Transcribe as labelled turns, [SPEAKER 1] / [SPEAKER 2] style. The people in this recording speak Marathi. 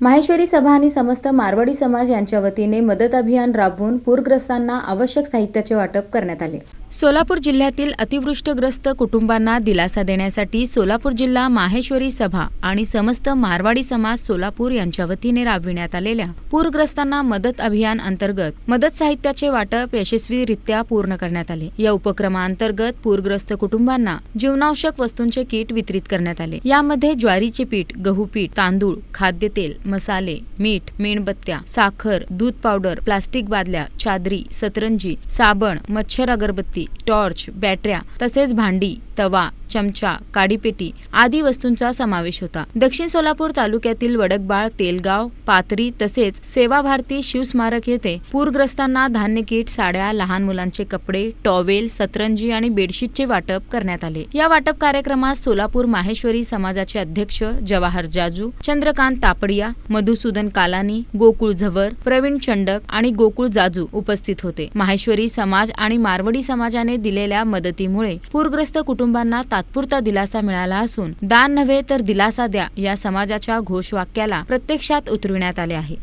[SPEAKER 1] माहेश्वरी सभा आणि समस्त मारवाडी समाज यांच्या वतीने मदत अभियान राबवून पूरग्रस्तांना आवश्यक साहित्याचे वाटप करण्यात आले. सोलापूर जिल्ह्यातील अतिवृष्टग्रस्त कुटुंबांना दिलासा देण्यासाठी सोलापूर जिल्हा माहेश्वरी सभा आणि समस्त मारवाडी समाज सोलापूर यांच्या वतीने राबविण्यात आलेल्या पूरग्रस्तांना मदत अभियान अंतर्गत मदत साहित्याचे वाटप यशस्वीरित्या पूर्ण करण्यात आले. या उपक्रमाअंतर्गत पूरग्रस्त कुटुंबांना जीवनावश्यक वस्तूंचे किट वितरित करण्यात आले. यामध्ये ज्वारीचे पीठ गहू पीठ तांदूळ खाद्यतेल मसाले मीठ मेणबत्त्या साखर दूध पावडर प्लास्टिक बादल्या चादरी सतरंजी साबण मच्छर अगरबत्ती टॉर्च बॅटऱ्या तसेच भांडी तवा चमचा काडीपेटी आदी वस्तूंचा समावेश होता. दक्षिण सोलापूर तालुक्यातील वडकबाळ तेलगाव पाथरी तसेच सेवा भारती शिवस्मारक येथे पूरग्रस्तांना धान्य किट साड्या लहान मुलांचे कपडे टॉवेल सतरंजी आणि बेडशीटचे वाटप करण्यात आले. या वाटप कार्यक्रमात सोलापूर माहेश्वरी समाजाचे अध्यक्ष जवाहर जाजू चंद्रकांत तापडिया मधुसूदन कालानी गोकुळ झवर प्रवीण चंडक आणि गोकुळ जाजू उपस्थित होते. माहेश्वरी समाज आणि मारवडी समाजाने दिलेल्या मदतीमुळे पूरग्रस्त कुटुंबांना तात्पुरता दिलासा मिळाला असून दान नव्हे तर दिलासा द्या या समाजाच्या घोषवाक्याला प्रत्यक्षात उतरविण्यात आले आहे.